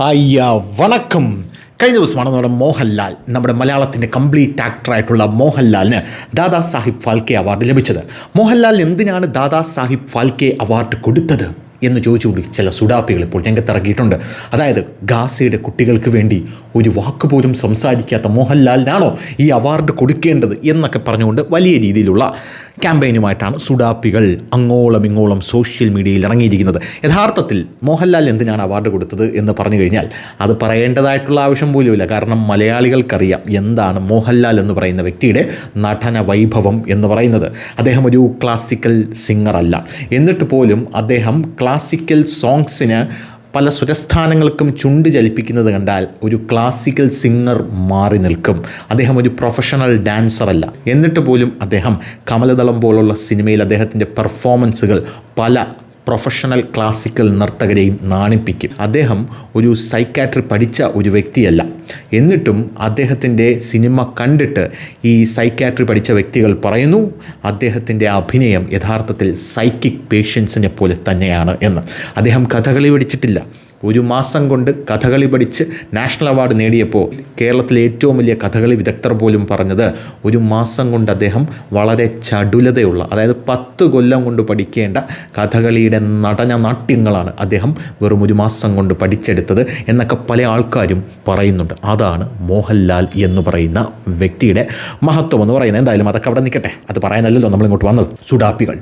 അയ്യ വണക്കം. കഴിഞ്ഞ ദിവസമാണ് നമ്മുടെ മോഹൻലാൽ നമ്മുടെ മലയാളത്തിന്റെ കംപ്ലീറ്റ് ആക്ടറായിട്ടുള്ള മോഹൻലാലിന് ദാദാ സാഹിബ് ഫാൽക്കെ അവാർഡ് ലഭിച്ചത്. മോഹൻലാൽ എന്തിനാണ് ദാദാ സാഹിബ് ഫാൽക്കെ അവാർഡ് കൊടുത്തത് എന്ന് ചോദിച്ചുകൊണ്ട് ചില സുഡാപ്പികൾ ഇപ്പോൾ രംഗത്തിറങ്ങിയിട്ടുണ്ട്. അതായത് ഗാസയുടെ കുട്ടികൾക്ക് വേണ്ടി ഒരു വാക്ക് പോലും സംസാരിക്കാത്ത മോഹൻലാലിനാണോ ഈ അവാർഡ് കൊടുക്കേണ്ടത് എന്നൊക്കെ പറഞ്ഞുകൊണ്ട് വലിയ രീതിയിലുള്ള ക്യാമ്പയിനുമായിട്ടാണ് സുഡാപ്പികൾ അങ്ങോളം ഇങ്ങോളം സോഷ്യൽ മീഡിയയിൽ ഇറങ്ങിയിരിക്കുന്നത്. യഥാർത്ഥത്തിൽ മോഹൻലാൽ എന്തിനാണ് അവാർഡ് കൊടുത്തത് എന്ന് പറഞ്ഞു കഴിഞ്ഞാൽ അത് പറയേണ്ടതായിട്ടുള്ള ആവശ്യം പോലുമില്ല. കാരണം മലയാളികൾക്കറിയാം എന്താണ് മോഹൻലാൽ എന്ന് പറയുന്ന വ്യക്തിയുടെ നടന വൈഭവം എന്ന് പറയുന്നത്. അദ്ദേഹം ഒരു ക്ലാസിക്കൽ സിംഗർ അല്ല. എന്നിട്ട് പോലും അദ്ദേഹം ക്ലാസിക്കൽ സോങ്സിന് പല സ്വരസ്ഥാനങ്ങൾക്കും ചുണ്ട് ചലിപ്പിക്കുന്നത് കണ്ടാൽ ഒരു ക്ലാസിക്കൽ സിംഗർ മാറി നിൽക്കും. അദ്ദേഹം ഒരു പ്രൊഫഷണൽ ഡാൻസറല്ല എന്നിട്ട് പോലും അദ്ദേഹം കമലദളം പോലുള്ള സിനിമയിൽ അദ്ദേഹത്തിന്റെ പെർഫോമൻസുകൾ പല പ്രൊഫഷണൽ ക്ലാസിക്കൽ നർത്തകരെയും നാണിപ്പിക്കും. അദ്ദേഹം ഒരു സൈക്കാട്രി പഠിച്ച ഒരു വ്യക്തിയല്ല. എന്നിട്ടും അദ്ദേഹത്തിന്റെ സിനിമ കണ്ടിട്ട് ഈ സൈക്കാട്രി പഠിച്ച വ്യക്തികൾ പറയുന്നു അദ്ദേഹത്തിന്റെ അഭിനയം യഥാർത്ഥത്തിൽ സൈക്കിക് പേഷ്യൻസിനെ പോലെ തന്നെയാണ് എന്ന്. അദ്ദേഹം കഥകളി പഠിച്ചിട്ടില്ല. ഒരു മാസം കൊണ്ട് കഥകളി പഠിച്ച് നാഷണൽ അവാർഡ് നേടിയപ്പോൾ കേരളത്തിലെ ഏറ്റവും വലിയ കഥകളി വിദഗ്ധർ പോലും പറഞ്ഞത് ഒരു മാസം കൊണ്ട് അദ്ദേഹം വളരെ ചടുലതയുള്ള അതായത് പത്ത് കൊല്ലം കൊണ്ട് പഠിക്കേണ്ട കഥകളിയുടെ നടന നാട്യങ്ങളാണ് അദ്ദേഹം വെറും ഒരു മാസം കൊണ്ട് പഠിച്ചെടുത്തത് എന്നൊക്കെ പല ആൾക്കാരും പറയുന്നുണ്ട്. അതാണ് മോഹൻലാൽ എന്ന് പറയുന്ന വ്യക്തിയുടെ മഹത്വം എന്ന് പറയുന്നത്. എന്തായാലും അതൊക്കെ അവിടെ നിൽക്കട്ടെ. അത് പറയാനല്ലല്ലോ നമ്മളിങ്ങോട്ട് വന്നത്. സുഡാപ്പികൾ.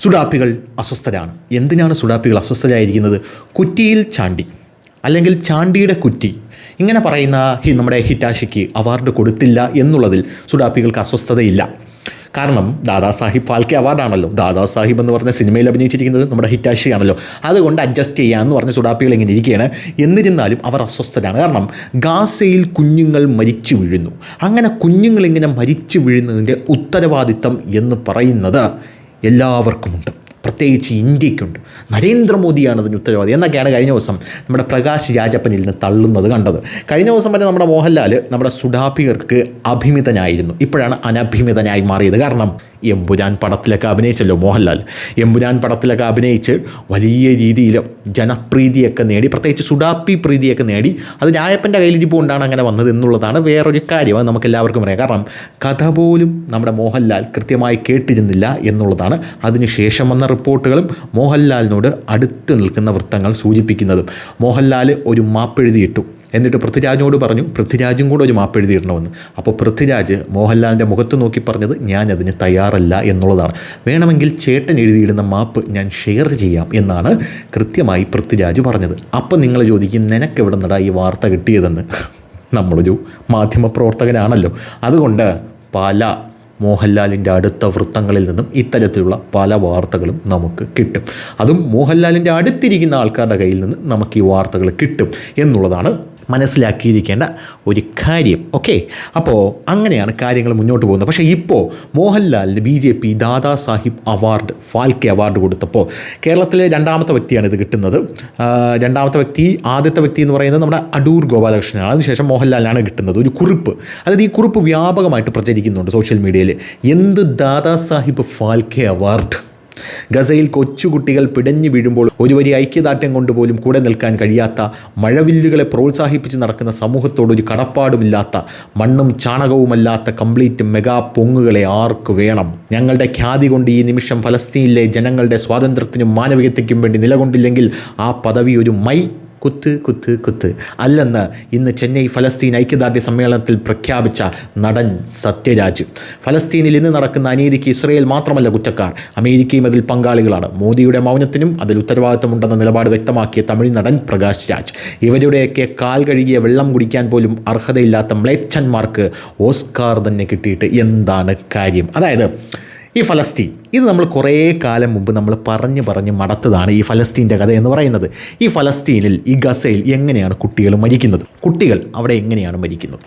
സുഡാപ്പികൾ അസ്വസ്ഥരാണ്. എന്തിനാണ് സുഡാപ്പികൾ അസ്വസ്ഥരായിരിക്കുന്നത്? കുറ്റിയിൽ ചാണ്ടി. അല്ലെങ്കിൽ ചാണ്ടിയുടെ കുറ്റി. ഇങ്ങനെ പറയുന്ന നമ്മുടെ ഹിറ്റാഷിക്ക് അവാർഡ് കൊടുത്തില്ല എന്നുള്ളതിൽ സുഡാപ്പികൾക്ക് അസ്വസ്ഥതയില്ല. കാരണം ദാദാസാഹിബ് ഫാൽക്കെ അവാർഡാണല്ലോ. ദാദാസാഹിബ് എന്ന് പറഞ്ഞ സിനിമയിൽ അഭിനയിച്ചിരിക്കുന്നത് നമ്മുടെ ഹിറ്റാഷിയാണല്ലോ. അതുകൊണ്ട് അഡ്ജസ്റ്റ് ചെയ്യാമെന്ന് പറഞ്ഞ സുഡാപ്പികൾ ഇങ്ങനെ ഇരിക്കുകയാണ്. എന്നിരുന്നാലും അവർ അസ്വസ്ഥരാണ്. കാരണം ഗാസയിൽ കുഞ്ഞുങ്ങൾ മരിച്ചു വീഴുന്നു. അങ്ങനെ കുഞ്ഞുങ്ങളിങ്ങനെ മരിച്ചു വീഴുന്നതിന്റെ ഉത്തരവാദിത്തം എന്ന് പറയുന്നത് എല്ലാവർക്കുമുണ്ട്. പ്രത്യേകിച്ച് ഇന്ത്യക്കുണ്ട് നരേന്ദ്രമോദിയാണ് അതിന് ഉത്തരവാദി. എന്നൊക്കെയാണ് കഴിഞ്ഞ ദിവസം നമ്മുടെ പ്രകാശ് രാജപ്പനിൽ നിന്ന് തള്ളുന്നത് കണ്ടത്. കഴിഞ്ഞ ദിവസം വരെ നമ്മുടെ മോഹൻലാൽ നമ്മുടെ സുഡാപികർക്ക് അഭിമിതനായിരുന്നു. ഇപ്പോഴാണ് അനഭിമിതനായി മാറിയത്. കാരണം എമ്പുരാൻ പടത്തിലൊക്കെ അഭിനയിച്ചല്ലോ മോഹൻലാൽ. എമ്പുരാൻ പടത്തിലൊക്കെ അഭിനയിച്ച് വലിയ രീതിയിൽ ജനപ്രീതിയൊക്കെ നേടി പ്രത്യേകിച്ച് സുഡാപ്പി പ്രീതിയൊക്കെ നേടി അത് രായപ്പന്റെ കയ്യിലിരിപ്പ് കൊണ്ടാണ് അങ്ങനെ വന്നത് എന്നുള്ളതാണ് വേറൊരു കാര്യം. അത് നമുക്ക് എല്ലാവർക്കും അറിയാം. കാരണം കഥ പോലും നമ്മുടെ മോഹൻലാൽ കൃത്യമായി കേട്ടിരുന്നില്ല എന്നുള്ളതാണ് അതിനുശേഷം വന്ന റിപ്പോർട്ടുകളും മോഹൻലാലിനോട് അടുത്ത് നിൽക്കുന്ന വൃത്തങ്ങൾ സൂചിപ്പിക്കുന്നതും. മോഹൻലാൽ ഒരു മാപ്പെഴുതിയിട്ടു എന്നിട്ട് പൃഥ്വിരാജിനോട് പറഞ്ഞു പൃഥ്വിരാജും കൂടെ ഒരു മാപ്പ് എഴുതിയിടണമെന്ന്. അപ്പോൾ പൃഥ്വിരാജ് മോഹൻലാലിന്റെ മുഖത്ത് നോക്കി പറഞ്ഞത് ഞാൻ അതിന് തയ്യാറല്ല എന്നുള്ളതാണ്. വേണമെങ്കിൽ ചേട്ടൻ എഴുതിയിടുന്ന മാപ്പ് ഞാൻ ഷെയർ ചെയ്യാം എന്നാണ് കൃത്യമായി പൃഥ്വിരാജ് പറഞ്ഞത്. അപ്പം നിങ്ങൾ ചോദിക്കും നിനക്കെവിടെ നിന്നടാ ഈ വാർത്ത കിട്ടിയതെന്ന്? നമ്മളൊരു മാധ്യമപ്രവർത്തകനാണല്ലോ. അതുകൊണ്ട് പല മോഹൻലാലിന്റെ അടുത്ത വൃത്തങ്ങളിൽ നിന്നും ഇത്തരത്തിലുള്ള പല വാർത്തകളും നമുക്ക് കിട്ടും. അതും മോഹൻലാലിന്റെ അടുത്തിരിക്കുന്ന ആൾക്കാരുടെ കയ്യിൽ നിന്ന് നമുക്ക് ഈ വാർത്തകൾ കിട്ടും എന്നുള്ളതാണ് മനസ്സിലാക്കിയിരിക്കേണ്ട ഒരു കാര്യം. ഓക്കെ അപ്പോൾ അങ്ങനെയാണ് കാര്യങ്ങൾ മുന്നോട്ട് പോകുന്നത്. പക്ഷേ ഇപ്പോൾ മോഹൻലാലിന് B J P Dada Saheb award Phalke award കൊടുത്തപ്പോൾ കേരളത്തിലെ രണ്ടാമത്തെ വ്യക്തിയാണ് ഇത് കിട്ടുന്നത്. രണ്ടാമത്തെ വ്യക്തി ആദ്യത്തെ വ്യക്തി എന്ന് പറയുന്നത് നമ്മുടെ അടൂർ ഗോപാലകൃഷ്ണനാണ്. അതിനുശേഷം മോഹൻലാലിനാണ് കിട്ടുന്നത്. ഒരു കുറിപ്പ്. അതായത് ഈ കുറിപ്പ് വ്യാപകമായിട്ട് പ്രചരിക്കുന്നുണ്ട് സോഷ്യൽ മീഡിയയിൽ. എന്ത് ദാദാ സാഹിബ് ഫാൽക്കെ അവാർഡ്? ഗസയിൽ കൊച്ചുകുട്ടികൾ പിടഞ്ഞു വീഴുമ്പോൾ ഒരു വരി ഐക്യദാർഢ്യം കൊണ്ടുപോലും കൂടെ നിൽക്കാൻ കഴിയാത്ത മഴവില്ലുകളെ പ്രോത്സാഹിപ്പിച്ച് നടക്കുന്ന സമൂഹത്തോട് ഒരു കടപ്പാടുമില്ലാത്ത മണ്ണും ചാണകവുമല്ലാത്ത കംപ്ലീറ്റ് മെഗാ പൊങ്ങുകളെ ആർക്ക് വേണം? ഞങ്ങളുടെ ഖ്യാതി കൊണ്ട് ഈ നിമിഷം ഫലസ്തീനിലെ ജനങ്ങളുടെ സ്വാതന്ത്ര്യത്തിനും മാനവികതയ്ക്കും വേണ്ടി നിലകൊണ്ടില്ലെങ്കിൽ ആ പദവി ഒരു മൈ കുത്ത് കുത്ത് കുത്ത്. അല്ലെന്ന് ഇന്ന് ചെന്നൈ ഫലസ്തീൻ ഐക്യദാർഢ്യ സമ്മേളനത്തിൽ പ്രഖ്യാപിച്ച നടൻ സത്യരാജ്. ഫലസ്തീനിൽ ഇന്ന് നടക്കുന്ന അനീതിക്ക് ഇസ്രയേൽ മാത്രമല്ല കുറ്റക്കാർ. അമേരിക്കയും അതിൽ പങ്കാളികളാണ്. മോദിയുടെ മൗനത്തിനും അതിൽ ഉത്തരവാദിത്തമുണ്ടെന്ന നിലപാട് വ്യക്തമാക്കിയ തമിഴ് നടൻ പ്രകാശ് രാജ്. ഇവരുടെയൊക്കെ കാൽ കഴുകിയ വെള്ളം കുടിക്കാൻ പോലും അർഹതയില്ലാത്ത മ്ലേച്ഛന്മാർക്ക് ഓസ്കാർ തന്നെ കിട്ടിയിട്ട് എന്താണ് കാര്യം? അതായത് ഈ ഫലസ്തീൻ ഇത് നമ്മൾ കുറേ കാലം മുമ്പ് നമ്മൾ പറഞ്ഞ് പറഞ്ഞ് മടത്തതാണ് ഈ ഫലസ്തീന്റെ കഥ എന്ന് പറയുന്നത്. ഈ ഫലസ്തീനിൽ ഈ ഗസയിൽ എങ്ങനെയാണ് കുട്ടികൾ മരിക്കുന്നത്? കുട്ടികൾ അവിടെ എങ്ങനെയാണ് മരിക്കുന്നത്?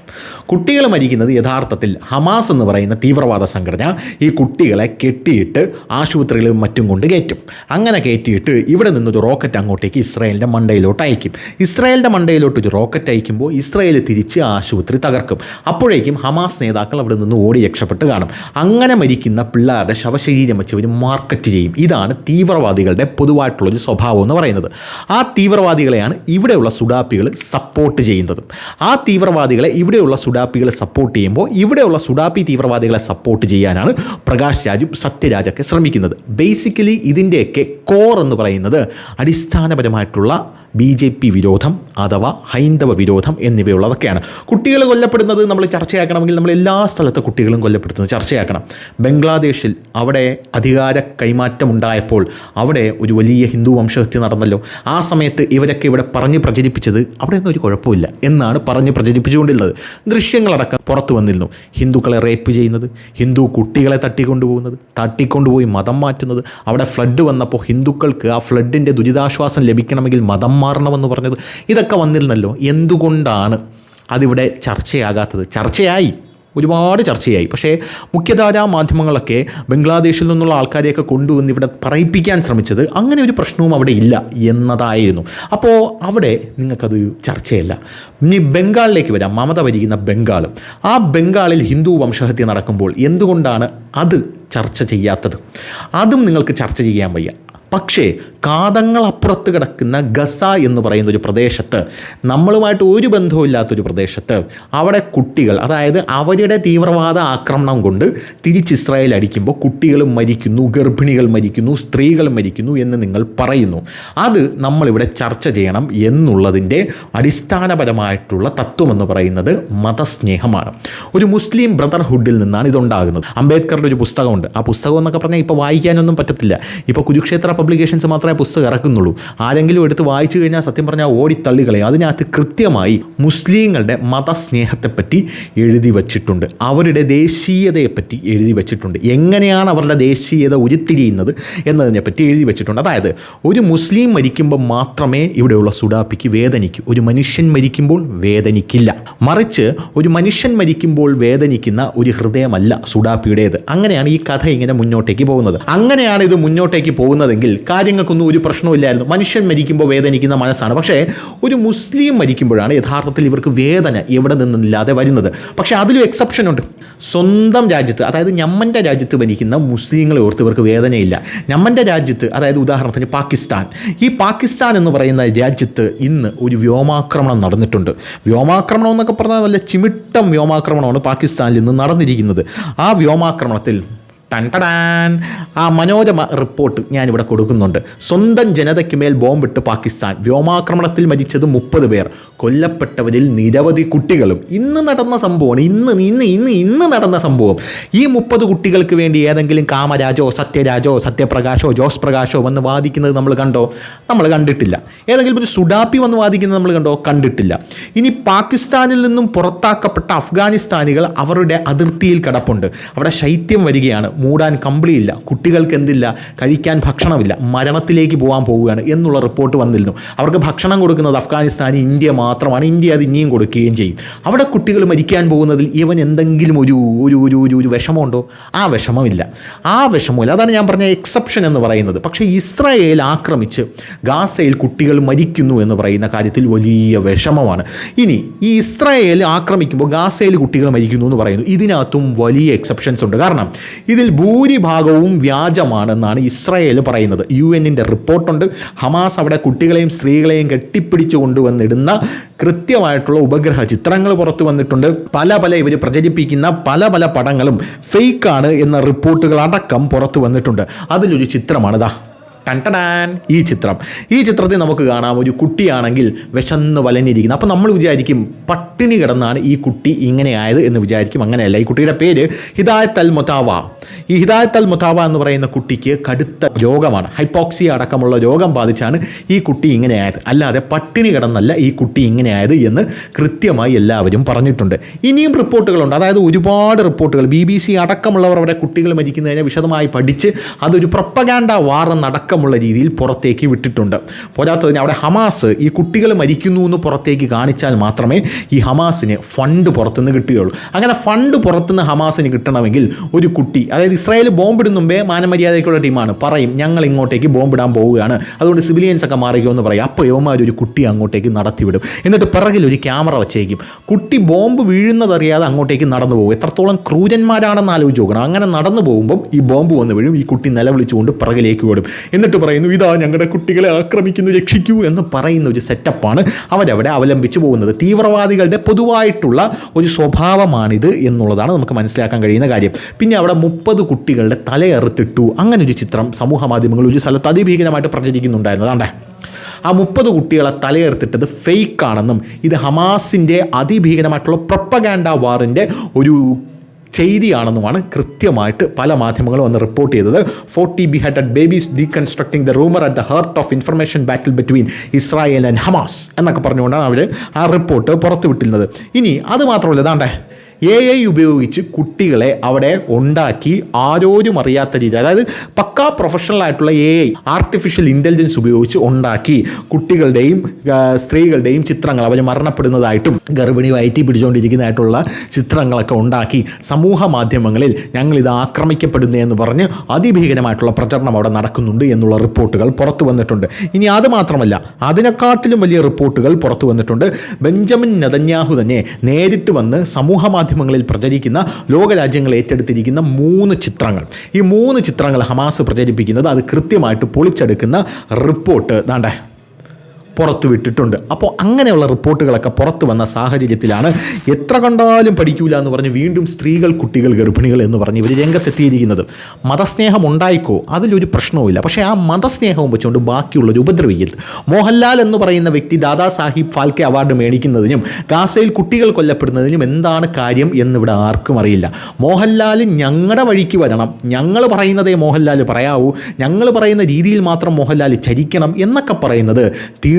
കുട്ടികൾ മരിക്കുന്നത് യഥാർത്ഥത്തിൽ ഹമാസ് എന്ന് പറയുന്ന തീവ്രവാദ സംഘടന ഈ കുട്ടികളെ കെട്ടിയിട്ട് ആശുപത്രികളിലും മറ്റും കൊണ്ട് കയറ്റും. അങ്ങനെ കയറ്റിയിട്ട് ഇവിടെ നിന്നൊരു റോക്കറ്റ് അങ്ങോട്ടേക്ക് ഇസ്രായേലിന്റെ മണ്ടയിലോട്ട് അയക്കും. ഇസ്രായേലിന്റെ മണ്ടയിലോട്ട് ഒരു റോക്കറ്റ് അയക്കുമ്പോൾ ഇസ്രായേൽ തിരിച്ച് ആശുപത്രി തകർക്കും. അപ്പോഴേക്കും ഹമാസ് നേതാക്കൾ അവിടെ നിന്ന് ഓടി രക്ഷപ്പെട്ട് കാണും. അങ്ങനെ മരിക്കുന്ന പിള്ളേരുടെ ശവശരീരം ലക്ഷ്യം വെച്ച് ഇവർ മാർക്കറ്റ് ചെയ്യും. ഇതാണ് തീവ്രവാദികളുടെ പൊതുവായിട്ടുള്ളൊരു സ്വഭാവം എന്ന് പറയുന്നത്. ആ തീവ്രവാദികളെയാണ് ഇവിടെയുള്ള സുഡാപ്പികൾ സപ്പോർട്ട് ചെയ്യുന്നത്. ആ തീവ്രവാദികളെ ഇവിടെയുള്ള സുഡാപ്പികൾ സപ്പോർട്ട് ചെയ്യുമ്പോൾ ഇവിടെയുള്ള സുഡാപ്പി തീവ്രവാദികളെ സപ്പോർട്ട് ചെയ്യാനാണ് പ്രകാശ് രാജും സത്യരാജൊക്കെ ശ്രമിക്കുന്നത്. ബേസിക്കലി ഇതിന്റെയൊക്കെ കോർ എന്ന് പറയുന്നത് അടിസ്ഥാനപരമായിട്ടുള്ള ബി ജെ പി വിരോധം അഥവാ ഹൈന്ദവ വിരോധം എന്നിവയുള്ളതൊക്കെയാണ്. കുട്ടികൾ കൊല്ലപ്പെടുന്നത് നമ്മൾ ചർച്ചയാക്കണമെങ്കിൽ നമ്മൾ എല്ലാ സ്ഥലത്തെ കുട്ടികളും കൊല്ലപ്പെടുത്തുന്നത് ചർച്ചയാക്കണം. ബംഗ്ലാദേശിൽ അവിടെ അധികാര കൈമാറ്റം ഉണ്ടായപ്പോൾ അവിടെ ഒരു വലിയ ഹിന്ദു വംശഹത്യ നടന്നല്ലോ. ആ സമയത്ത് ഇവരൊക്കെ ഇവിടെ പറഞ്ഞ് പ്രചരിപ്പിച്ചത് അവിടെ ഒന്നും ഒരു കുഴപ്പമില്ല എന്നാണ് പറഞ്ഞ് പ്രചരിപ്പിച്ചുകൊണ്ടിരുന്നത്. ദൃശ്യങ്ങളടക്കം പുറത്തു വന്നിരുന്നു. ഹിന്ദുക്കളെ റേപ്പ് ചെയ്യുന്നത് ഹിന്ദു കുട്ടികളെ തട്ടിക്കൊണ്ടുപോകുന്നത് തട്ടിക്കൊണ്ടുപോയി മതം മാറ്റുന്നത്. അവിടെ ഫ്ലഡ് വന്നപ്പോൾ ഹിന്ദുക്കൾക്ക് ആ ഫ്ലഡിന്റെ ദുരിതാശ്വാസം ലഭിക്കണമെങ്കിൽ മതം മാറണമെന്ന് പറഞ്ഞത്. ഇതൊക്കെ വന്നിരുന്നല്ലോ. എന്തുകൊണ്ടാണ് അതിവിടെ ചർച്ചയാകാത്തത്? ചർച്ചയായി. ഒരുപാട് ചർച്ചയായി. പക്ഷേ മുഖ്യധാരാ മാധ്യമങ്ങളൊക്കെ ബംഗ്ലാദേശിൽ നിന്നുള്ള ആൾക്കാരെയൊക്കെ കൊണ്ടുവന്ന് ഇവിടെ പറയിപ്പിക്കാൻ ശ്രമിച്ചത് അങ്ങനെ ഒരു പ്രശ്നവും അവിടെ ഇല്ല എന്നതായിരുന്നു. അപ്പോൾ അവിടെ നിങ്ങൾക്കത് ചർച്ചയല്ല. ഇനി ബംഗാളിലേക്ക് വരാം. മമത ഭരിക്കുന്ന ബംഗാൾ ആ ബംഗാളിൽ ഹിന്ദു വംശഹത്യ നടക്കുമ്പോൾ എന്തുകൊണ്ടാണ് അത് ചർച്ച ചെയ്യാത്തത്? അതും നിങ്ങൾക്ക് ചർച്ച ചെയ്യാൻ വയ്യ. പക്ഷേ കാതങ്ങളപ്പുറത്ത് കിടക്കുന്ന ഗസ എന്ന് പറയുന്ന ഒരു പ്രദേശത്ത് നമ്മളുമായിട്ട് ഒരു ബന്ധവുമില്ലാത്തൊരു പ്രദേശത്ത് അവിടെ കുട്ടികൾ അതായത് അവരുടെ തീവ്രവാദ ആക്രമണം കൊണ്ട് തിരിച്ച് ഇസ്രായേൽ അടിക്കുമ്പോൾ കുട്ടികൾ മരിക്കുന്നു ഗർഭിണികൾ മരിക്കുന്നു സ്ത്രീകൾ മരിക്കുന്നു എന്ന് നിങ്ങൾ പറയുന്നു. അത് നമ്മളിവിടെ ചർച്ച ചെയ്യണം എന്നുള്ളതിന്റെ അടിസ്ഥാനപരമായിട്ടുള്ള തത്വമെന്ന് പറയുന്നത് മതസ്നേഹമാണ്. ഒരു മുസ്ലിം ബ്രദർഹുഡിൽ നിന്നാണ് ഇതുണ്ടാകുന്നത്. അംബേദ്കറുടെ ഒരു പുസ്തകമുണ്ട്. ആ പുസ്തകം എന്നൊക്കെ പറഞ്ഞാൽ ഇപ്പോൾ വായിക്കാനൊന്നും പറ്റത്തില്ല. ഇപ്പോൾ കുരുക്ഷേത്ര പബ്ലിക്കേഷൻസ് മാത്രമേ പുസ്തകം ഇറക്കുന്നുള്ളൂ. ആരെങ്കിലും എടുത്ത് വായിച്ചു കഴിഞ്ഞാൽ സത്യം പറഞ്ഞാൽ ഓടിത്തള്ളികളെ അതിനകത്ത് കൃത്യമായി മുസ്ലിങ്ങളുടെ മതസ്നേഹത്തെപ്പറ്റി എഴുതി വച്ചിട്ടുണ്ട്. അവരുടെ ദേശീയതയെപ്പറ്റി എഴുതി വച്ചിട്ടുണ്ട്. എങ്ങനെയാണ് അവരുടെ ദേശീയത ഉരുത്തിരിയുന്നത് എന്നതിനെപ്പറ്റി എഴുതി വച്ചിട്ടുണ്ട്. അതായത് ഒരു മുസ്ലിം മരിക്കുമ്പോൾ മാത്രമേ ഇവിടെയുള്ള സുഡാപ്പിക്ക് വേദനിക്കൂ. ഒരു മനുഷ്യൻ മരിക്കുമ്പോൾ വേദനിക്കില്ല. മറിച്ച് ഒരു മനുഷ്യൻ മരിക്കുമ്പോൾ വേദനിക്കുന്ന ഒരു ഹൃദയമല്ല സുഡാപ്പിയുടേത്. അങ്ങനെയാണ് ഈ കഥ ഇങ്ങനെ മുന്നോട്ടേക്ക് പോകുന്നത്. അങ്ങനെയാണ് ഇത് മുന്നോട്ടേക്ക് പോകുന്നതെങ്കിൽ കാര്യങ്ങൾക്കൊന്നും ഒരു പ്രശ്നമില്ലായിരുന്നു മനുഷ്യൻ മരിക്കുമ്പോൾ വേദനിക്കുന്ന മനസ്സാണ്. പക്ഷേ ഒരു മുസ്ലിം മരിക്കുമ്പോഴാണ് യഥാർത്ഥത്തിൽ ഇവർക്ക് വേദന എവിടെ നിന്നില്ലാതെ വരുന്നത്. പക്ഷേ അതിലും എക്സെപ്ഷൻ ഉണ്ട്. സ്വന്തം രാജ്യത്ത് അതായത് ഞമ്മന്റെ രാജ്യത്ത് മരിക്കുന്ന മുസ്ലിങ്ങളെ ഓർത്ത് ഇവർക്ക് വേദനയില്ല. ഞമ്മന്റെ രാജ്യത്ത് അതായത് ഉദാഹരണത്തിന് പാകിസ്ഥാൻ. ഈ പാകിസ്ഥാൻ എന്ന് പറയുന്ന രാജ്യത്ത് ഇന്ന് ഒരു വ്യോമാക്രമണം നടന്നിട്ടുണ്ട്. വ്യോമാക്രമണം എന്നൊക്കെ പറഞ്ഞാൽ നല്ല ചിമിട്ടം വ്യോമാക്രമണമാണ് പാകിസ്ഥാനിൽ ഇന്ന് നടന്നിരിക്കുന്നത്. ആ വ്യോമാക്രമണത്തിൽ ടൻടടാൻ ആ മനോരമ റിപ്പോർട്ട് ഞാനിവിടെ കൊടുക്കുന്നുണ്ട്. സ്വന്തം ജനതയ്ക്ക് മേൽ ബോംബിട്ട് പാകിസ്ഥാൻ. വ്യോമാക്രമണത്തിൽ മരിച്ചത് മുപ്പത് പേർ. കൊല്ലപ്പെട്ടവരിൽ നിരവധി കുട്ടികളും. ഇന്ന് നടന്ന സംഭവമാണ്. ഇന്ന് ഇന്ന് ഇന്ന് ഇന്ന് നടന്ന സംഭവം. ഈ മുപ്പത് കുട്ടികൾക്ക് വേണ്ടി ഏതെങ്കിലും കാമരാജോ സത്യരാജോ സത്യപ്രകാശോ ജോസ് പ്രകാശോ വന്ന് വാദിക്കുന്നത് നമ്മൾ കണ്ടോ? നമ്മൾ കണ്ടിട്ടില്ല. ഏതെങ്കിലും ഒരു സുഡാപ്പി വന്ന് വാദിക്കുന്നത് നമ്മൾ കണ്ടോ? കണ്ടിട്ടില്ല. ഇനി പാകിസ്ഥാനിൽ നിന്നും പുറത്താക്കപ്പെട്ട അഫ്ഗാനിസ്ഥാനികൾ അവരുടെ അതിർത്തിയിൽ കിടപ്പുണ്ട്. അവിടെ ശൈത്യം വരികയാണ്. മൂടാൻ കമ്പിളിയില്ല കുട്ടികൾക്ക് എന്തില്ല കഴിക്കാൻ ഭക്ഷണമില്ല മരണത്തിലേക്ക് പോകാൻ പോവുകയാണ് എന്നുള്ള റിപ്പോർട്ട് വന്നിരുന്നു. അവർക്ക് ഭക്ഷണം കൊടുക്കുന്നത് അഫ്ഗാനിസ്ഥാൻ ഇന്ത്യ മാത്രമാണ് ഇന്ത്യ അത് ഇനിയും കൊടുക്കുകയും ചെയ്യും. അവിടെ കുട്ടികൾ മരിക്കാൻ പോകുന്നതിൽ ഇവൻ എന്തെങ്കിലും ഒരു ഒരു ഒരു ഒരു ഒരു വിഷമമുണ്ടോ? ആ വിഷമമില്ല. ആ വിഷമമില്ല. അതാണ് ഞാൻ പറഞ്ഞ എക്സെപ്ഷൻ എന്ന് പറയുന്നത്. പക്ഷേ ഇസ്രായേൽ ആക്രമിച്ച് ഗാസയിൽ കുട്ടികൾ മരിക്കുന്നു എന്ന് പറയുന്ന കാര്യത്തിൽ വലിയ വിഷമമാണ്. ഇനി ഈ ഇസ്രായേൽ ആക്രമിക്കുമ്പോൾ ഗാസയിൽ കുട്ടികൾ മരിക്കുന്നു എന്ന് പറയുന്നു. ഇതിനകത്തും വലിയ എക്സെപ്ഷൻസ് ഉണ്ട്. കാരണം ഇതിൽ ഭൂരിഭാഗവും വ്യാജമാണെന്നാണ് ഇസ്രായേൽ പറയുന്നത്. യു എന്നിന്റെ റിപ്പോർട്ടുണ്ട്. ഹമാസ് അവിടെ കുട്ടികളെയും സ്ത്രീകളെയും കെട്ടിപ്പിടിച്ചു കൊണ്ടുവന്നിടുന്ന കൃത്യമായിട്ടുള്ള ഉപഗ്രഹ ചിത്രങ്ങൾ പുറത്തു വന്നിട്ടുണ്ട്. പല പല ഇവർ പ്രചരിപ്പിക്കുന്ന പല പല പടങ്ങളും ഫേക്കാണ് എന്ന റിപ്പോർട്ടുകൾ അടക്കം പുറത്തു വന്നിട്ടുണ്ട്. അതിലൊരു ചിത്രമാണിതാ. ടൻടടാൻ ഈ ചിത്രം. ഈ ചിത്രത്തിൽ നമുക്ക് കാണാം ഒരു കുട്ടിയാണെങ്കിൽ വിശന്ന് വലഞ്ഞിരിക്കുന്നു. അപ്പോൾ നമ്മൾ വിചാരിക്കും പട്ടിണി കിടന്നാണ് ഈ കുട്ടി ഇങ്ങനെയായത് എന്ന് വിചാരിക്കും. അങ്ങനെയല്ല. ഈ കുട്ടിയുടെ പേര് ഹിദായത്ത് അൽ മുതാവ. ഈ ഹിദായത്ത് അൽ മുതാവ എന്ന് പറയുന്ന കുട്ടിക്ക് കടുത്ത രോഗമാണ്. ഹൈപ്പോക്സിയ അടക്കമുള്ള രോഗം ബാധിച്ചാണ് ഈ കുട്ടി ഇങ്ങനെയായത്. അല്ലാതെ പട്ടിണി കിടന്നല്ല ഈ കുട്ടി ഇങ്ങനെയായത് എന്ന് കൃത്യമായി എല്ലാവരും പറഞ്ഞിട്ടുണ്ട്. ഇനിയും റിപ്പോർട്ടുകളുണ്ട്. അതായത് ഒരുപാട് റിപ്പോർട്ടുകൾ. ബി ബി സി അടക്കമുള്ളവർ അവരുടെ കുട്ടികൾ മരിക്കുന്നതിനെ വിശദമായി പഠിച്ച് അതൊരു പ്രൊപ്പഗാൻഡ വാർ എന്നടക്കം അടക്കമുള്ള രീതിയിൽ പുറത്തേക്ക് വിട്ടിട്ടുണ്ട്. പോരാത്തതിന് അവിടെ ഹമാസ് ഈ കുട്ടികൾ മരിക്കുന്നു എന്ന് പുറത്തേക്ക് കാണിച്ചാൽ മാത്രമേ ഈ ഹമാസിന് ഫണ്ട് പുറത്തുനിന്ന് കിട്ടുകയുള്ളൂ. അങ്ങനെ ഫണ്ട് പുറത്തുനിന്ന് ഹമാസിന് കിട്ടണമെങ്കിൽ ഒരു കുട്ടി അതായത് ഇസ്രായേൽ ബോംബിടുന്ന മുമ്പേ മാനമര്യാദയ്ക്കുള്ള ടീമാണ് പറയും ഞങ്ങൾ ഇങ്ങോട്ടേക്ക് ബോംബിടാൻ പോവുകയാണ്. അതുകൊണ്ട് സിവിലിയൻസ് ഒക്കെ മാറിക്കോ എന്ന് പറയും. അപ്പോൾ യവന്മാർ ഒരു കുട്ടി അങ്ങോട്ടേക്ക് നടത്തിവിടും. എന്നിട്ട് പിറകിൽ ഒരു ക്യാമറ വച്ചേക്കും. കുട്ടി ബോംബ് വീഴുന്നതറിയാതെ അങ്ങോട്ടേക്ക് നടന്നു പോകും. എത്രത്തോളം ക്രൂരന്മാരാണെന്ന് ആലോചിച്ച് നോക്കണം. അങ്ങനെ നടന്നു പോകുമ്പം ഈ ബോംബ് വന്ന് വീഴും. ഈ കുട്ടി നിലവിളിച്ചുകൊണ്ട് പിറകിലേക്ക് ഓടും. പറയുന്നു ഇതാ ഞങ്ങളുടെ കുട്ടികളെ ആക്രമിക്കുന്നു രക്ഷിക്കൂ എന്ന് പറയുന്ന ഒരു സെറ്റപ്പാണ് അവരവിടെ അവലംബിച്ചു പോകുന്നത്. തീവ്രവാദികളുടെ പൊതുവായിട്ടുള്ള ഒരു സ്വഭാവമാണിത് എന്നുള്ളതാണ് നമുക്ക് മനസ്സിലാക്കാൻ കഴിയുന്ന കാര്യം. പിന്നെ അവിടെ മുപ്പത് കുട്ടികളുടെ തലയറുത്തിട്ടു. അങ്ങനെ ഒരു ചിത്രം സമൂഹ മാധ്യമങ്ങളിൽ ഒരു സ്ഥലത്ത് അതിഭീകരമായിട്ട് പ്രചരിക്കുന്നുണ്ടായിരുന്നു. ആ മുപ്പത് കുട്ടികളെ തലയെടുത്തിട്ടത് ഫേക്ക് ആണെന്നും ഇത് ഹമാസിന്റെ അതിഭീകരമായിട്ടുള്ള പ്രൊപ്പഗാൻഡ വാറിന്റെ ഒരു ചെയ്തിയാണെന്നുമാണ് കൃത്യമായിട്ട് പല മാധ്യമങ്ങളും വന്ന് റിപ്പോർട്ട് ചെയ്തത്. Forty behead babies deconstructing the rumour at the heart of information battle between Israel and Hamas എന്നൊക്കെ പറഞ്ഞുകൊണ്ടാണ് അവർ ആ റിപ്പോർട്ട് പുറത്തുവിട്ടിരുന്നത്. ഇനി അത് മാത്രമല്ല ഇതാണ്ടേ എ ഐ ഉപയോഗിച്ച് കുട്ടികളെ അവിടെ ഉണ്ടാക്കി ആരോരും അറിയാത്ത രീതി അതായത് പക്കാ പ്രൊഫഷണൽ ആയിട്ടുള്ള എ ഐ ആർട്ടിഫിഷ്യൽ ഇന്റലിജൻസ് ഉപയോഗിച്ച് ഉണ്ടാക്കി കുട്ടികളുടെയും സ്ത്രീകളുടെയും ചിത്രങ്ങൾ അവർ മരണപ്പെടുന്നതായിട്ടും ഗർഭിണി വയറ്റി പിടിച്ചുകൊണ്ടിരിക്കുന്നതായിട്ടുള്ള ചിത്രങ്ങളൊക്കെ ഉണ്ടാക്കി സമൂഹ മാധ്യമങ്ങളിൽ ഞങ്ങളിത് ആക്രമിക്കപ്പെടുന്നു എന്ന് പറഞ്ഞ് അതിഭീകരമായിട്ടുള്ള പ്രചരണം അവിടെ നടക്കുന്നുണ്ട് എന്നുള്ള റിപ്പോർട്ടുകൾ പുറത്തു വന്നിട്ടുണ്ട്. ഇനി അത് മാത്രമല്ല അതിനെക്കാട്ടിലും വലിയ റിപ്പോർട്ടുകൾ പുറത്തു വന്നിട്ടുണ്ട്. ബെഞ്ചമിൻ നെതന്യാഹു തന്നെ നേരിട്ട് വന്ന് സമൂഹ മാധ്യമങ്ങളിൽ പ്രചരിക്കുന്ന ലോകരാജ്യങ്ങൾ ഏറ്റെടുത്തിരിക്കുന്ന മൂന്ന് ചിത്രങ്ങൾ. ഈ മൂന്ന് ചിത്രങ്ങൾ ഹമാസ് പ്രചരിപ്പിക്കുന്നത് അത് കൃത്യമായിട്ട് പൊളിച്ചെടുക്കുന്ന റിപ്പോർട്ട് ദാണ്ടേ. പുറത്തു വിട്ടിട്ടുണ്ട്. അപ്പോൾ അങ്ങനെയുള്ള റിപ്പോർട്ടുകളൊക്കെ പുറത്തു വന്ന സാഹചര്യത്തിലാണ് എത്ര കണ്ടാലും പഠിക്കൂല എന്ന് പറഞ്ഞ് വീണ്ടും സ്ത്രീകൾ കുട്ടികൾ ഗർഭിണികൾ എന്ന് പറഞ്ഞ് ഇവർ രംഗത്തെത്തിയിരിക്കുന്നത്. മതസ്നേഹം ഉണ്ടായിക്കോ? അതിലൊരു പ്രശ്നവുമില്ല. പക്ഷേ ആ മതസ്നേഹവും വെച്ചുകൊണ്ട് ബാക്കിയുള്ളൊരു ഉപദ്രവിക്കരുത്. മോഹൻലാൽ എന്ന് പറയുന്ന വ്യക്തി ദാദാ സാഹിബ് ഫാൽക്കെ അവാർഡ് മേടിക്കുന്നതിനും ഗാസയിൽ കുട്ടികൾ കൊല്ലപ്പെടുന്നതിനും എന്താണ് കാര്യം എന്നിവിടെ ആർക്കും അറിയില്ല. മോഹൻലാൽ ഞങ്ങളുടെ വഴിക്ക് വരണം. ഞങ്ങൾ പറയുന്നതേ മോഹൻലാൽ പറയാവൂ. ഞങ്ങൾ പറയുന്ന രീതിയിൽ മാത്രം മോഹൻലാൽ ചരിക്കണം എന്നൊക്കെ പറയുന്നത്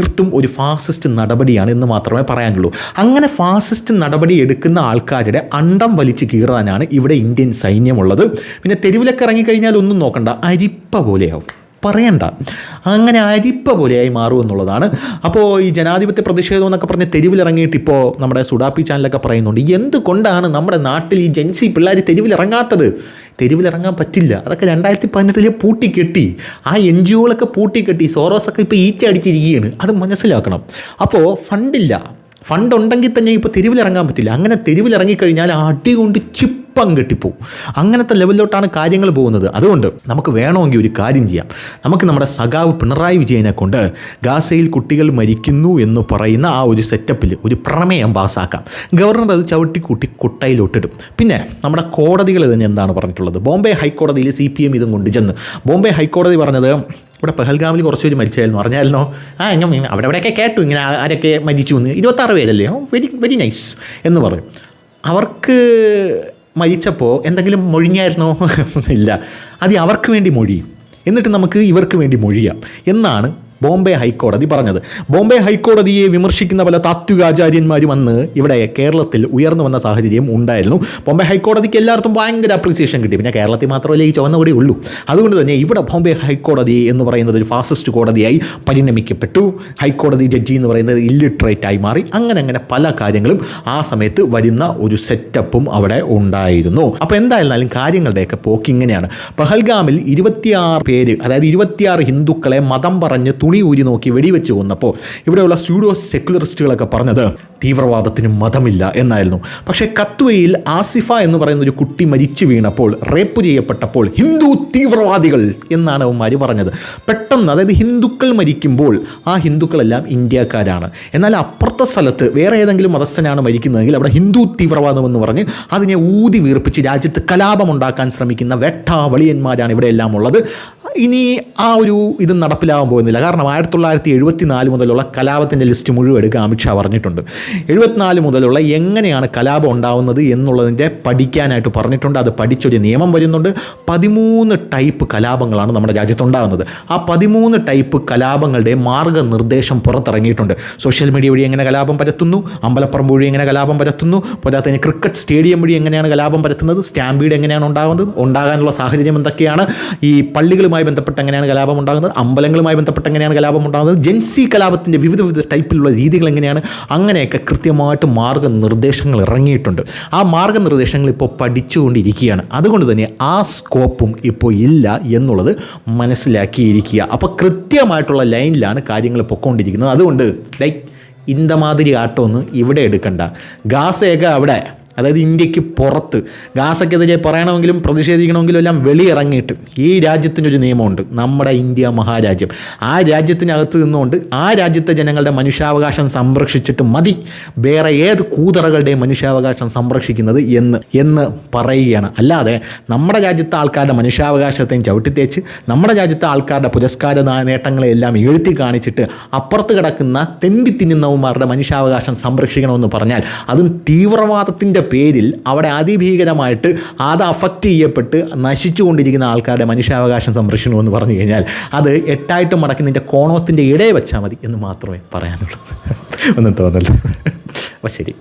തീർത്തും ഒരു ഫാസിസ്റ്റ് നടപടിയാണ് എന്ന് മാത്രമേ പറയാനുള്ളൂ. അങ്ങനെ ഫാസിസ്റ്റ് നടപടി എടുക്കുന്ന ആൾക്കാരുടെ അണ്ടം വലിച്ചു കീറാനാണ് ഇവിടെ ഇന്ത്യൻ സൈന്യമുള്ളത്. പിന്നെ തെരുവിലൊക്കെ ഇറങ്ങിക്കഴിഞ്ഞാൽ ഒന്നും നോക്കണ്ട അരിപ്പ പോലെയാവും. പറയണ്ട. അങ്ങനെ അരിപ്പ പോലെയായി മാറും എന്നുള്ളതാണ്. അപ്പോൾ ഈ ജനാധിപത്യ പ്രതിഷേധം എന്നൊക്കെ പറഞ്ഞ് തെരുവിലിറങ്ങിയിട്ട് ഇപ്പോൾ നമ്മുടെ സുഡാപ്പി ചാനലൊക്കെ പറയുന്നുണ്ട് എന്തുകൊണ്ടാണ് നമ്മുടെ നാട്ടിൽ ഈ ജൻസി പിള്ളേർ തെരുവിലിറങ്ങാത്തത്? തെരുവിലിറങ്ങാൻ പറ്റില്ല. അതൊക്കെ രണ്ടായിരത്തി പതിനെട്ടിലെ പൂട്ടിക്കെട്ടി. ആ എൻ ജി ഒകളൊക്കെ പൂട്ടിക്കെട്ടി. സോറോസൊക്കെ ഇപ്പോൾ ഈച്ച അടിച്ചിരിക്കുകയാണ്. അത് മനസ്സിലാക്കണം. അപ്പോൾ ഫണ്ടില്ല. ഫണ്ട് ഉണ്ടെങ്കിൽ തന്നെ ഇപ്പോൾ തെരുവിലിറങ്ങാൻ പറ്റില്ല. അങ്ങനെ തെരുവിലിറങ്ങിക്കഴിഞ്ഞാൽ അടി കൊണ്ട് ചിപ്പം കെട്ടിപ്പോവും അങ്ങനത്തെ ലെവലിലോട്ടാണ് കാര്യങ്ങൾ പോകുന്നത്. അതുകൊണ്ട് നമുക്ക് വേണമെങ്കിൽ ഒരു കാര്യം ചെയ്യാം. നമുക്ക് നമ്മുടെ സഖാവ് പിണറായി വിജയനെ കൊണ്ട് ഗാസയിൽ കുട്ടികൾ മരിക്കുന്നു എന്ന് പറയുന്ന ആ ഒരു സെറ്റപ്പിൽ ഒരു പ്രമേയം പാസ്സാക്കാം ഗവർണർ അത് ചവിട്ടിക്കൂട്ടി കുട്ടയിലോട്ടിടും. പിന്നെ നമ്മുടെ കോടതികൾ തന്നെ എന്താണ് പറഞ്ഞിട്ടുള്ളത്? ബോംബെ ഹൈക്കോടതിയിൽ സി പി എം ഇതും കൊണ്ട് ചെന്ന് ബോംബെ ഹൈക്കോടതി പറഞ്ഞത് ഇവിടെ പെഹൽഗാമിൽ കുറച്ച് പേര് മരിച്ചായിരുന്നു. അറിഞ്ഞായിരുന്നോ ആ ഞാൻ അവിടെ അവിടെയൊക്കെ കേട്ടു ഇങ്ങനെ ആരൊക്കെ മരിച്ചു എന്ന്. ഇരുപത്താറ് പേരല്ലേ? വെരി വെരി നൈസ് എന്ന് പറയും. അവർക്ക് മരിച്ചപ്പോൾ എന്തെങ്കിലും മൊഴിഞ്ഞായിരുന്നോ? ഇല്ല. അത് അവർക്ക് വേണ്ടി മൊഴിയും എന്നിട്ട് നമുക്ക് ഇവർക്ക് വേണ്ടി മൊഴിയാം. എന്നാണ് ബോംബെ ഹൈക്കോടതി പറഞ്ഞത്. ബോംബെ ഹൈക്കോടതിയെ വിമർശിക്കുന്ന പല താത്വികാചാര്യന്മാരും അന്ന് ഇവിടെ കേരളത്തിൽ ഉയർന്നു വന്ന സാഹചര്യം ഉണ്ടായിരുന്നു. ബോംബെ ഹൈക്കോടതിക്ക് എല്ലാവർക്കും ഭയങ്കര അപ്രീസിയേഷൻ കിട്ടി. പിന്നെ കേരളത്തിൽ മാത്രമല്ല ഈ ചുവന്ന കൂടി ഉള്ളൂ. അതുകൊണ്ട് തന്നെ ഇവിടെ ബോംബെ ഹൈക്കോടതി എന്ന് പറയുന്നത് ഒരു ഫാസിസ്റ്റ് കോടതിയായി പരിണമിക്കപ്പെട്ടു. ഹൈക്കോടതി ജഡ്ജി എന്ന് പറയുന്നത് ഇല്ലിട്രേറ്റ് ആയി മാറി. അങ്ങനെ അങ്ങനെ പല കാര്യങ്ങളും ആ സമയത്ത് വരുന്ന ഒരു സെറ്റപ്പും അവിടെ ഉണ്ടായിരുന്നു. അപ്പോൾ എന്തായിരുന്നാലും കാര്യങ്ങളുടെയൊക്കെ പോക്ക് ഇങ്ങനെയാണ്. പഹൽഗാമിൽ ഇരുപത്തിയാറ് പേര് അതായത് ഇരുപത്തിയാറ് ഹിന്ദുക്കളെ മതം പറഞ്ഞ് തുണി ഊരി നോക്കി വെടിവെച്ച് കൊന്നപ്പോൾ ഇവിടെയുള്ള സ്യൂഡോ സെക്യുലറിസ്റ്റുകളൊക്കെ പറഞ്ഞത് തീവ്രവാദത്തിന് മതമില്ല എന്നായിരുന്നു. പക്ഷേ കത്വയിൽ ആസിഫ എന്ന് പറയുന്ന ഒരു കുട്ടി മരിച്ചു വീണപ്പോൾ റേപ്പ് ചെയ്യപ്പെട്ടപ്പോൾ ഹിന്ദു തീവ്രവാദികൾ എന്നാണ് അവന്മാർ പറഞ്ഞത്. പെട്ടെന്ന് അതായത് ഹിന്ദുക്കൾ മരിക്കുമ്പോൾ ആ ഹിന്ദുക്കളെല്ലാം ഇന്ത്യക്കാരാണ്. എന്നാൽ അപ്പുറത്തെ സ്ഥലത്ത് വേറെ ഏതെങ്കിലും മതസ്ഥനാണ് മരിക്കുന്നതെങ്കിൽ അവിടെ ഹിന്ദു തീവ്രവാദം എന്ന് പറഞ്ഞ് അതിനെ ഊതി വീർപ്പിച്ച് രാജ്യത്ത് കലാപമുണ്ടാക്കാൻ ശ്രമിക്കുന്ന വെട്ടാവളിയന്മാരാണ് ഇവിടെ എല്ലാം ഉള്ളത്. ഇനി ആ ഒരു ഇത് നടപ്പിലാവാൻ പോകുന്നില്ല. കാരണം കാരണം ആയിരത്തി തൊള്ളായിരത്തി എഴുപത്തി നാല് മുതലുള്ള കലാപത്തിന്റെ ലിസ്റ്റ് മുഴുവൻ എടുക്കുക അമിത്ഷാ പറഞ്ഞിട്ടുണ്ട്. എഴുപത്തിനാല് മുതലുള്ള എങ്ങനെയാണ് കലാപം ഉണ്ടാവുന്നത് എന്നുള്ളതിന്റെ പഠിക്കാനായിട്ട് പറഞ്ഞിട്ടുണ്ട്. അത് പഠിച്ചൊരു നിയമം വരുന്നുണ്ട്. പതിമൂന്ന് ടൈപ്പ് കലാപങ്ങളാണ് നമ്മുടെ രാജ്യത്തുണ്ടാകുന്നത്. ആ പതിമൂന്ന് ടൈപ്പ് കലാപങ്ങളുടെ മാർഗനിർദ്ദേശം പുറത്തിറങ്ങിയിട്ടുണ്ട്. സോഷ്യൽ മീഡിയ വഴി എങ്ങനെ കലാപം പരത്തുന്നു? അമ്പലപ്പുറം വഴി എങ്ങനെ കലാപം പരത്തുന്നു? പോരാത്തതിന് ക്രിക്കറ്റ് സ്റ്റേഡിയം വഴി എങ്ങനെയാണ് കലാപം പരത്തുന്നത്? സ്റ്റാമ്പീഡ് എങ്ങനെയാണ് ഉണ്ടാകുന്നത് ഉണ്ടാകാനുള്ള സാഹചര്യം എന്തൊക്കെയാണ്? ഈ പള്ളികളുമായി ബന്ധപ്പെട്ട് എങ്ങനെയാണ് കലാപം ഉണ്ടാകുന്നത്? അമ്പലങ്ങളുമായി ബന്ധപ്പെട്ട് എങ്ങനെയാണ് കലാപം ഉണ്ടാകുന്നത് ജെൻസി കലാപത്തിന്റെ വിവിധ വിവിധ ടൈപ്പിലുള്ള രീതികൾ എങ്ങനെയാണ്? അങ്ങനെയൊക്കെ കൃത്യമായിട്ട് മാർഗനിർദ്ദേശങ്ങൾ ഇറങ്ങിയിട്ടുണ്ട്. ആ മാർഗനിർദ്ദേശങ്ങൾ ഇപ്പോൾ പഠിച്ചുകൊണ്ടിരിക്കുകയാണ്. അതുകൊണ്ട് തന്നെ ആ സ്കോപ്പും ഇപ്പോൾ ഇല്ല എന്നുള്ളത് മനസ്സിലാക്കിയിരിക്കുക. അപ്പോൾ കൃത്യമായിട്ടുള്ള ലൈനിലാണ് കാര്യങ്ങൾ പൊക്കോണ്ടിരിക്കുന്നത് അതുകൊണ്ട് ലൈക്ക് ഇന്ത മാതിരി ആട്ടമൊന്നും ഇവിടെ എടുക്കണ്ട. ഗാസയൊക്കെ അവിടെ അതായത് ഇന്ത്യയ്ക്ക് പുറത്ത്. ഗാസക്കെതിരെ പറയണമെങ്കിലും പ്രതിഷേധിക്കണമെങ്കിലും എല്ലാം വെളിയിറങ്ങിയിട്ട്. ഈ രാജ്യത്തിനൊരു നിയമമുണ്ട്. നമ്മുടെ ഇന്ത്യ മഹാരാജ്യം. ആ രാജ്യത്തിനകത്ത് നിന്നുകൊണ്ട് ആ രാജ്യത്തെ ജനങ്ങളുടെ മനുഷ്യാവകാശം സംരക്ഷിച്ചിട്ട് മതി. വേറെ ഏത് കൂതറകളുടെയും മനുഷ്യാവകാശം സംരക്ഷിക്കുന്നത് എന്ന് എന്ന് പറയുകയാണ്. അല്ലാതെ നമ്മുടെ രാജ്യത്തെ ആൾക്കാരുടെ മനുഷ്യാവകാശത്തെയും ചവിട്ടിത്തേച്ച് നമ്മുടെ രാജ്യത്തെ ആൾക്കാരുടെ പുരസ്കാര നേട്ടങ്ങളെയെല്ലാം എഴുത്തി കാണിച്ചിട്ട് അപ്പുറത്ത് കിടക്കുന്ന തെണ്ടി തിന്നുന്നവന്മാരുടെ മനുഷ്യാവകാശം സംരക്ഷിക്കണമെന്ന് പറഞ്ഞാൽ അതും തീവ്രവാദത്തിന്റെ പേരിൽ അവിടെ അതിഭീകരമായിട്ട് അത് അഫക്റ്റ് ചെയ്യപ്പെട്ട് നശിച്ചുകൊണ്ടിരിക്കുന്ന ആൾക്കാരുടെ മനുഷ്യാവകാശം സംരക്ഷിക്കണമെന്ന് പറഞ്ഞു കഴിഞ്ഞാൽ അത് എട്ടായിട്ട് മടക്കുന്നതിന്റെ കോണോത്തിന്റെ ഇടയിൽ വെച്ചാൽ മതി എന്ന് മാത്രമേ പറയാനുള്ളൂ. ഒന്നും തോന്നല്ല. അപ്പോൾ ശരി.